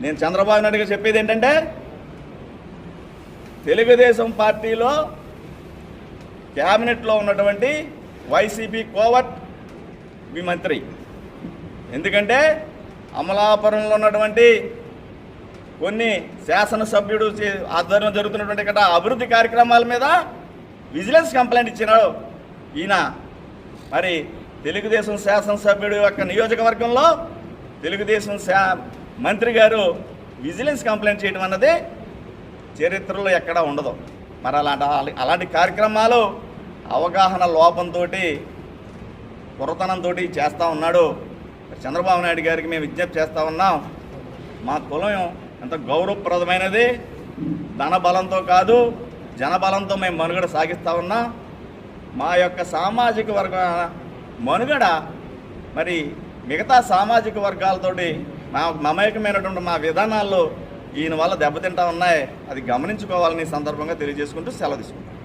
నేను చంద్రబాబు నాయుడు గారు చెప్పేది ఏంటంటే తెలుగుదేశం పార్టీలో క్యాబినెట్లో ఉన్నటువంటి వైసీపీ కోవట్ మీ మంత్రి ఎందుకంటే అమలాపురంలో ఉన్నటువంటి కొన్ని శాసనసభ్యుడు చే- ఆధ్వర్యంలో జరుగుతున్నటువంటి గట అభివృద్ధి కార్యక్రమాల మీద విజిలెన్స్ కంప్లైంట్ ఇచ్చినాడు. ఈయన మరి తెలుగుదేశం శాసనసభ్యుడు యొక్క నియోజకవర్గంలో తెలుగుదేశం శా మంత్రి గారు విజిలెన్స్ కంప్లైంట్ చేయడం అన్నది చరిత్రలో ఎక్కడా ఉండదు. మరి అలాంటి అలాంటి కార్యక్రమాలు అవగాహన లోపంతో కొరతనంతో చేస్తూ ఉన్నాడు. చంద్రబాబు నాయుడు గారికి మేము విజ్ఞప్తి చేస్తూ ఉన్నాం. మా కులం ఎంత గౌరవప్రదమైనది. ధన బలంతో కాదు జనబలంతో మేము మనుగడ సాగిస్తూ ఉన్నాం. మా యొక్క సామాజిక వర్గ మనుగడ మరి మిగతా సామాజిక వర్గాలతోటి మా మమేకమైనటువంటి మా విధానాల్లో ఈయన వల్ల దెబ్బతింటా ఉన్నాయి. అది గమనించుకోవాలని సందర్భంగా తెలియజేసుకుంటూ సెలవు తీసుకుంటాం